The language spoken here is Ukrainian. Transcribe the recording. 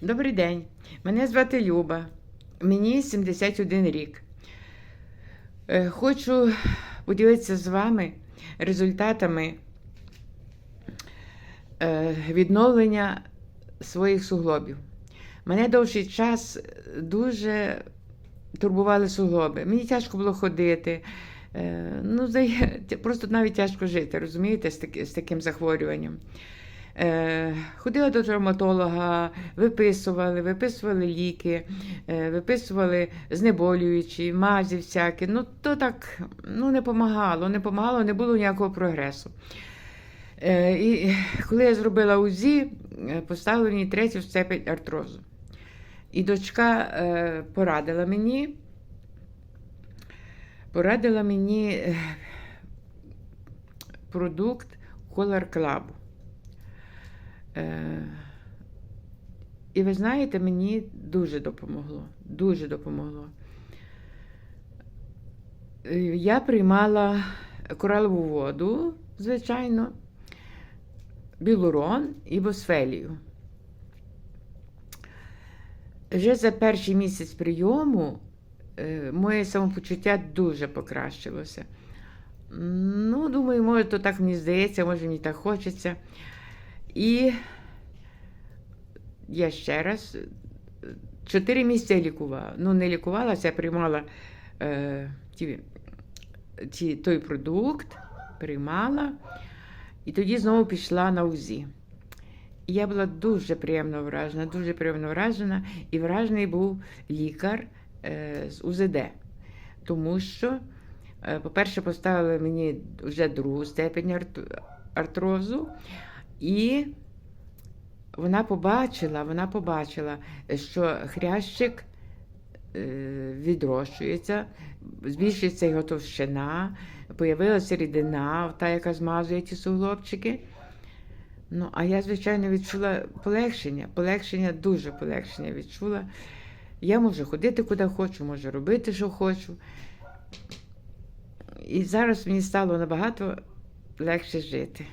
Добрий день. Мене звати Люба. Мені 71 рік. Е, Хочу поділитися з вами результатами е, відновлення своїх суглобів. Мене довший час дуже турбували суглоби. Мені тяжко було ходити. Е, Ну, просто навіть тяжко жити, розумієте, з таким захворюванням. Е, Ходила до травматолога, виписували, виписували ліки, е, виписували знеболюючі, мазі всякі. Ну, то так ну, не помагало, не помагало, не було ніякого прогресу. Е, І коли я зробила УЗІ, поставили мені третю степень артрозу. І дочка порадила мені, порадила мені продукт Color Club. Е, І ви знаєте, мені дуже допомогло. Дуже допомогло. Е, Я приймала коралову воду, звичайно, білурон і босфелію. Вже за перший місяць прийому е, моє самопочуття дуже покращилося. Ну, думаю, може, то так мені здається, може, мені так хочеться. І я ще раз е, чотири місяці лікувала. Ну, не лікувалася, я приймала е, ті, ті, той продукт, приймала, і тоді знову пішла на УЗІ. І я була дуже приємно вражена, дуже приємно вражена, і вражений був лікар е, з УЗД. Тому що, е, по-перше, поставили мені вже другу степень арт- артрозу, і вона побачила, вона побачила, що хрящик е, відрощується, збільшується його товщина, появилася рідина, та, яка змазує ті суглобчики. Ну, а я, звичайно, відчула полегшення, полегшення, дуже полегшення відчула. Я можу ходити куди хочу, можу робити, що хочу. І зараз мені стало набагато легше жити.